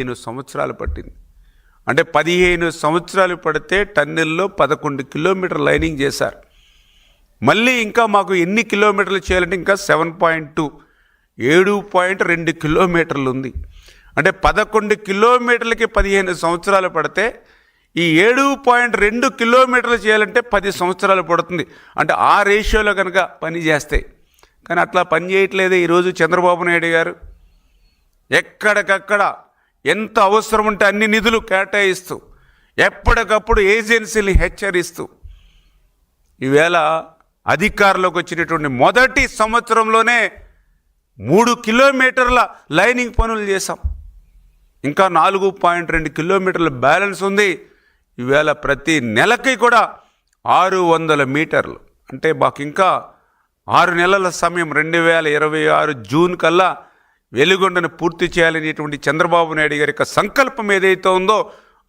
పదిహేను సంవత్సరాలు పట్టింది. అంటే పదిహేను సంవత్సరాలు పడితే టన్నెల్లో పదకొండు కిలోమీటర్ లైనింగ్ చేశారు. మళ్ళీ ఇంకా మాకు ఎన్ని కిలోమీటర్లు చేయాలంటే ఇంకా సెవెన్ పాయింట్ టూ ఏడు పాయింట్ రెండు కిలోమీటర్లు ఉంది. అంటే పదకొండు కిలోమీటర్లకి పదిహేను సంవత్సరాలు పడితే ఈ ఏడు పాయింట్ రెండు కిలోమీటర్లు చేయాలంటే పది సంవత్సరాలు పడుతుంది. అంటే ఆ రేషియోలో కనుక పని చేస్తాయి కానీ అట్లా పని చేయట్లేదే ఈరోజు చంద్రబాబు నాయుడు గారు. ఎక్కడికక్కడ ఎంత అవసరం ఉంటే అన్ని నిధులు కేటాయిస్తూ ఎప్పటికప్పుడు ఏజెన్సీని హెచ్చరిస్తూ ఈవేళ అధికారంలోకి వచ్చినటువంటి మొదటి సంవత్సరంలోనే మూడు కిలోమీటర్ల లైనింగ్ పనులు చేశాం. ఇంకా నాలుగు పాయింట్ రెండు కిలోమీటర్ల బ్యాలెన్స్ ఉంది. ఈవేళ ప్రతి నెలకి కూడా ఆరు వందల మీటర్లు. అంటే మాకు ఇంకా ఆరు నెలల సమయం రెండు వేల ఇరవై ఆరు జూన్ కల్లా వెలుగొండను పూర్తి చేయాలనేటువంటి చంద్రబాబు నాయుడు గారి యొక్క సంకల్పం ఏదైతే ఉందో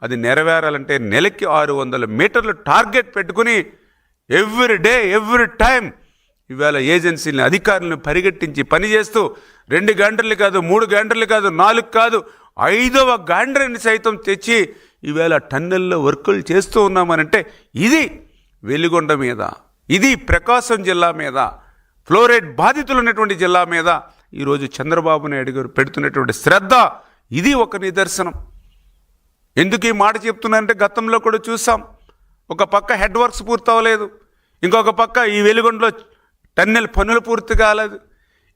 అది నెరవేరాలంటే నెలకి ఆరు వందల మీటర్లు టార్గెట్ పెట్టుకుని ఎవ్రీ డే ఎవ్రీ టైం ఇవాళ ఏజెన్సీని అధికారులను పరిగెట్టించి పనిచేస్తూ రెండు గంటలు కాదు మూడు గంటలు కాదు నాలుగు కాదు ఐదవ గాండ్రని సైతం తెచ్చి ఈవేళ టన్నెల్లో వర్కులు చేస్తూ ఉన్నామనంటే ఇది వెలిగొండ మీద ఇది ప్రకాశం జిల్లా మీద ఫ్లోరైడ్ బాధితులు ఉన్నటువంటి జిల్లా మీద ఈరోజు చంద్రబాబు నాయుడు గారు పెడుతున్నటువంటి శ్రద్ధ ఇది ఒక నిదర్శనం. ఎందుకు ఈ మాట చెప్తున్నానంటే గతంలో కూడా చూసాం. ఒక పక్క హెడ్ వర్క్స్ పూర్తవలేదు ఇంకొక పక్క ఈ వెలుగొండలో టన్నెల్ పనులు పూర్తి కాలేదు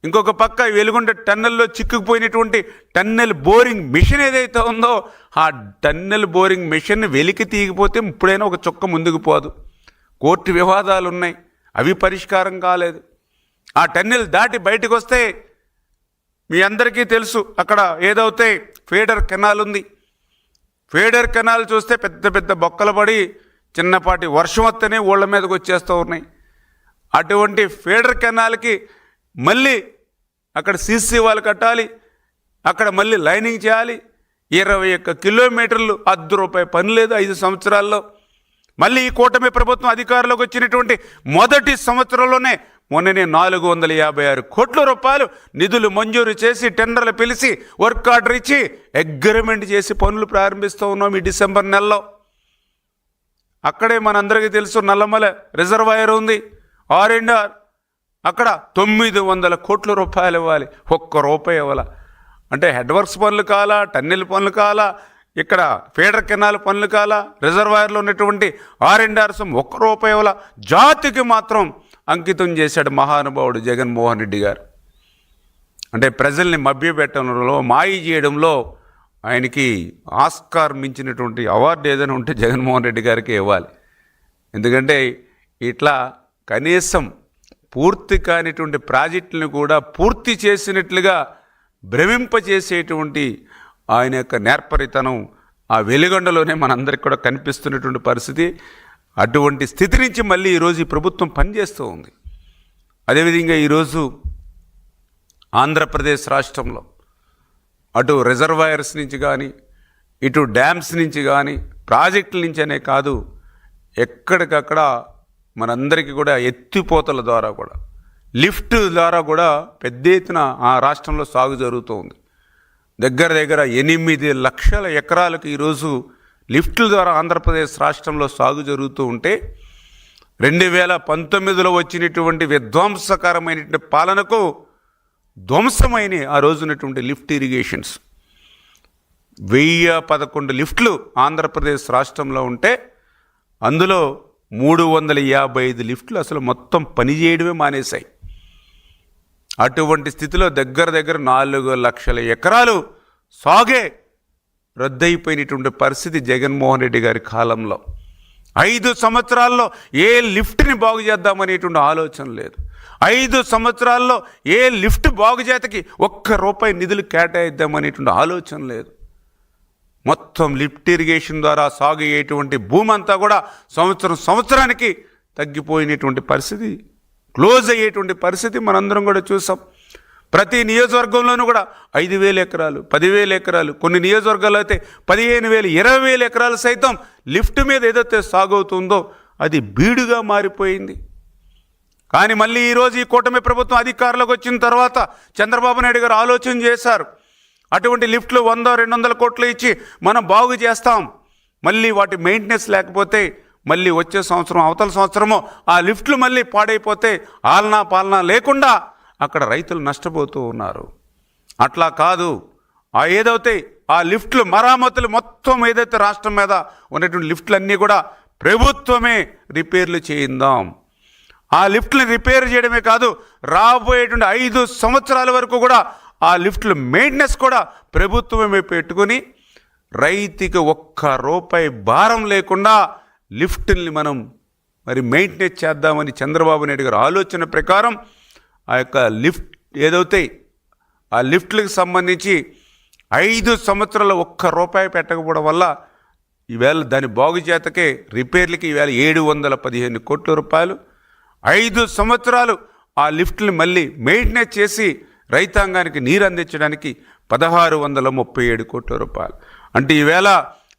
ఇంకొక పక్క ఈ వెలుగొండ టన్నెల్లో చిక్కుకుపోయినటువంటి టన్నెల్ బోరింగ్ మిషన్ ఏదైతే ఉందో ఆ టన్నెల్ బోరింగ్ మిషన్ వెలికి తీగిపోతే ఇప్పుడైనా ఒక చుక్క ముందుకు పోదు. కోర్టు వివాదాలు ఉన్నాయి అవి పరిష్కారం కాలేదు. ఆ టన్నెల్ దాటి బయటకు వస్తే మీ అందరికీ తెలుసు అక్కడ ఏదైతే ఫీడర్ కెనాల్ ఉంది. ఫీడర్ కెనాల్ చూస్తే పెద్ద పెద్ద బొక్కలు పడి చిన్నపాటి వర్షం వస్తేనే ఊళ్ళ మీదకి వచ్చేస్తూ ఉన్నాయి. అటువంటి ఫీడర్ కెనాల్కి మళ్ళీ అక్కడ సీసీ వాళ్ళు కట్టాలి అక్కడ మళ్ళీ లైనింగ్ చేయాలి. ఇరవై ఒక్క కిలోమీటర్లు అర్ధ రూపాయి పని లేదు ఐదు సంవత్సరాల్లో. మళ్ళీ ఈ కూటమి ప్రభుత్వం అధికారంలోకి వచ్చినటువంటి మొదటి సంవత్సరంలోనే మొన్ననే నాలుగు వందల యాభై ఆరు కోట్ల రూపాయలు నిధులు మంజూరు చేసి టెండర్లు పిలిచి వర్క్ ఆర్డర్ ఇచ్చి అగ్రిమెంట్ చేసి పనులు ప్రారంభిస్తూ ఉన్నాం ఈ డిసెంబర్ నెలలో. అక్కడే మనందరికీ తెలుసు నల్లమల రిజర్వాయర్ ఉంది. R and R. అక్కడ తొమ్మిది వందల కోట్ల రూపాయలు ఇవ్వాలి. ఒక్క రూపాయి ఇవ్వాలి. అంటే హెడ్ వర్క్స్ పనులు కాలా టన్నెల్ పనులు కాలా ఇక్కడ ఫీడర్ కెనాల్ పనులు కాలా రిజర్వాయర్లో ఉన్నటువంటి ఆర్ అండ్ ఆర్ ఒక్క రూపాయి ఇవ్వాల. జాతికి మాత్రం అంకితం చేశాడు మహానుభావుడు జగన్మోహన్ రెడ్డి గారు. అంటే ప్రజల్ని మభ్యపెట్టడంలో మాయి చేయడంలో ఆయనకి ఆస్కార్ మించినటువంటి అవార్డు ఏదైనా ఉంటే జగన్మోహన్ రెడ్డి గారికి ఇవ్వాలి. ఎందుకంటే ఇట్లా కనీసం పూర్తి కానిటువంటి ప్రాజెక్టులను కూడా పూర్తి చేసినట్లుగా భ్రమింపచేసేటువంటి ఆయన యొక్క నేర్పరితనం ఆ వెలుగొండలోనే మనందరికి కూడా కనిపిస్తున్నటువంటి పరిస్థితి. అటువంటి స్థితి నుంచి మళ్ళీ ఈరోజు ఈ ప్రభుత్వం పనిచేస్తూ ఉంది. అదేవిధంగా ఈరోజు ఆంధ్రప్రదేశ్ రాష్ట్రంలో అటు రిజర్వాయర్స్ నుంచి కానీ ఇటు డ్యామ్స్ నుంచి కానీ ప్రాజెక్టుల నుంచి అనే కాదు ఎక్కడికక్కడ మనందరికీ కూడా ఎత్తిపోతల ద్వారా కూడా లిఫ్ట్ ద్వారా కూడా పెద్ద ఎత్తున ఆ రాష్ట్రంలో సాగు జరుగుతూ ఉంది. దగ్గర దగ్గర ఎనిమిది లక్షల ఎకరాలకు ఈరోజు లిఫ్ట్ల ద్వారా ఆంధ్రప్రదేశ్ రాష్ట్రంలో సాగు జరుగుతూ ఉంటే రెండు వేల పంతొమ్మిదిలో వచ్చినటువంటి విధ్వంసకరమైనటువంటి పాలనకు ధ్వంసమైన ఆ రోజునటువంటి లిఫ్ట్ ఇరిగేషన్స్. వెయ్యి పదకొండు లిఫ్ట్లు ఆంధ్రప్రదేశ్ రాష్ట్రంలో ఉంటే అందులో మూడు వందల యాభై ఐదు లిఫ్ట్లు అసలు మొత్తం పనిచేయడమే మానేశాయి. అటువంటి స్థితిలో దగ్గర దగ్గర నాలుగు లక్షల ఎకరాలు సాగే రద్దయిపోయినటువంటి పరిస్థితి జగన్మోహన్ రెడ్డి గారి కాలంలో. ఐదు సంవత్సరాల్లో ఏ లిఫ్ట్ని బాగు చేద్దామనేటువంటి ఆలోచన లేదు. ఐదు సంవత్సరాల్లో ఏ లిఫ్ట్ బాగు చేతకి ఒక్క రూపాయి నిధులు కేటాయిద్దామనేటువంటి ఆలోచన లేదు. మొత్తం లిఫ్ట్ ఇరిగేషన్ ద్వారా సాగు అయ్యేటువంటి భూమి అంతా కూడా సంవత్సరం సంవత్సరానికి తగ్గిపోయినటువంటి పరిస్థితి క్లోజ్ అయ్యేటువంటి పరిస్థితి మనందరం కూడా చూసాం. ప్రతి నియోజకవర్గంలోనూ కూడా ఐదు వేల ఎకరాలు పదివేల ఎకరాలు కొన్ని నియోజకవర్గాలు అయితే పదిహేను వేలు ఇరవై వేల ఎకరాలు సైతం లిఫ్ట్ మీద ఏదైతే సాగవుతుందో అది బీడుగా మారిపోయింది. కానీ మళ్ళీ ఈరోజు ఈ కూటమి ప్రభుత్వం అధికారంలోకి వచ్చిన తర్వాత చంద్రబాబు నాయుడు గారు ఆలోచన చేశారు. అటువంటి లిఫ్ట్లు వంద రెండు వందల కోట్లు ఇచ్చి మనం బాగు చేస్తాం. మళ్ళీ వాటి మెయింటెనెన్స్ లేకపోతే మళ్ళీ వచ్చే సంవత్సరం అవతల సంవత్సరము ఆ లిఫ్ట్లు మళ్ళీ పాడైపోతే ఆలనా పాలనా లేకుండా అక్కడ రైతులు నష్టపోతూ ఉన్నారు. అట్లా కాదు. ఆ ఏదైతే ఆ లిఫ్ట్లు మరామతులు మొత్తం ఏదైతే రాష్ట్రం మీద ఉన్నటువంటి లిఫ్ట్లు అన్నీ కూడా ప్రభుత్వమే రిపేర్లు చేయిందాం. ఆ లిఫ్ట్ని రిపేర్ చేయడమే కాదు రాబోయేటువంటి ఐదు సంవత్సరాల వరకు కూడా ఆ లిఫ్ట్లు మెయింటెనెన్స్ కూడా ప్రభుత్వమే పెట్టుకొని రైతుకి ఒక్క రూపాయి భారం లేకుండా లిఫ్ట్ని మనం మరి మెయింటెనెన్స్ చేద్దామని చంద్రబాబు నాయుడు గారు ఆలోచన ప్రకారం ఆ యొక్క లిఫ్ట్ ఏదైతే ఆ లిఫ్ట్లకు సంబంధించి ఐదు సంవత్సరాలు ఒక్క రూపాయి పెట్టకపోవడం వల్ల ఈవేళ దాని బాగు చేతకే రిపేర్లకి ఈవేళ ఏడు వందల పదిహేను కోట్ల రూపాయలు. ఐదు సంవత్సరాలు ఆ లిఫ్ట్ని మళ్ళీ మెయింటెనెన్స్ చేసి రైతాంగానికి నీరు అందించడానికి పదహారు వందల ముప్పై ఏడు కోట్ల రూపాయలు. అంటే ఈవేళ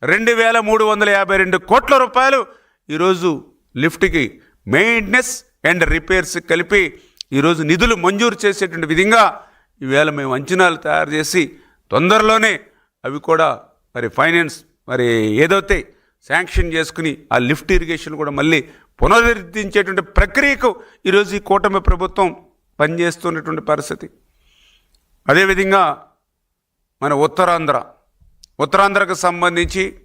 రెండు వేల మూడు వందల యాభై రెండు కోట్ల రూపాయలు ఈరోజు లిఫ్ట్కి మెయింటెనెన్స్ అండ్ రిపేర్స్ కలిపి ఈరోజు నిధులు మంజూరు చేసేటువంటి విధంగా ఈవేళ మేము అంచనాలు తయారు చేసి తొందరలోనే అవి కూడా మరి ఫైనాన్స్ మరి ఏదైతే శాంక్షన్ చేసుకుని ఆ లిఫ్ట్ ఇరిగేషన్ కూడా మళ్ళీ పునరుద్ధరించేటువంటి ప్రక్రియకు ఈరోజు ఈ కూటమి ప్రభుత్వం పనిచేస్తున్నటువంటి పరిస్థితి. అదేవిధంగా మన ఉత్తరాంధ్ర ఉత్తరాంధ్రకు సంబంధించి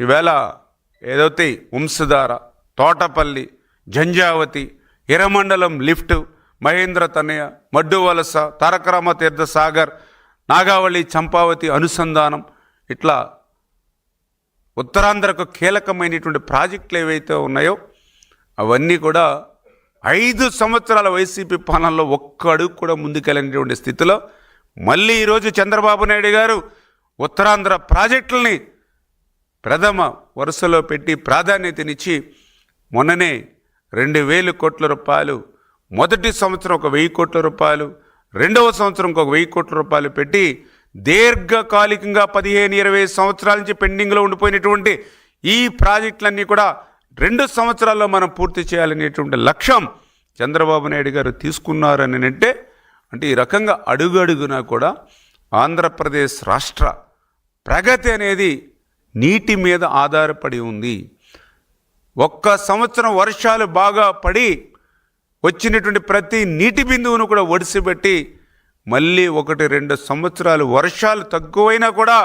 ఈవేళ ఏదైతే వంశధార తోటపల్లి జంజావతి ఎర్రమండలం లిఫ్ట్ మహేంద్ర తనయ మడ్డువలస తారకరామ తీర్థ సాగర్ నాగావళి చంపావతి అనుసంధానం ఇట్లా ఉత్తరాంధ్రకు కీలకమైనటువంటి ప్రాజెక్టులు ఏవైతే ఉన్నాయో అవన్నీ కూడా ఐదు సంవత్సరాల వైసీపీ పాలనలో ఒక్క అడుగు కూడా ముందుకెళ్ళినటువంటి స్థితిలో మళ్ళీ ఈరోజు చంద్రబాబు నాయుడు గారు ఉత్తరాంధ్ర ప్రాజెక్టులని ప్రథమ వరుసలో పెట్టి ప్రాధాన్యతనిచ్చి మొన్ననే రెండు వేలు కోట్ల రూపాయలు మొదటి సంవత్సరం ఒక వెయ్యి కోట్ల రూపాయలు రెండవ సంవత్సరం ఒక వెయ్యి కోట్ల రూపాయలు పెట్టి దీర్ఘకాలికంగా పదిహేను ఇరవై సంవత్సరాల నుంచి పెండింగ్లో ఉండిపోయినటువంటి ఈ ప్రాజెక్టులన్నీ కూడా రెండు సంవత్సరాల్లో మనం పూర్తి చేయాలనేటువంటి లక్ష్యం చంద్రబాబు నాయుడు గారు తీసుకున్నారని అంటే అంటే ఈ రకంగా అడుగడుగునా కూడా ఆంధ్రప్రదేశ్ రాష్ట్ర ప్రగతి అనేది నీటి మీద ఆధారపడి ఉంది. ఒక్క సంవత్సరం వర్షాలు బాగా పడి వచ్చినటువంటి ప్రతి నీటి బిందువును కూడా ఒడిసిపెట్టి మళ్ళీ ఒకటి రెండు సంవత్సరాలు వర్షాలు తక్కువైనా కూడా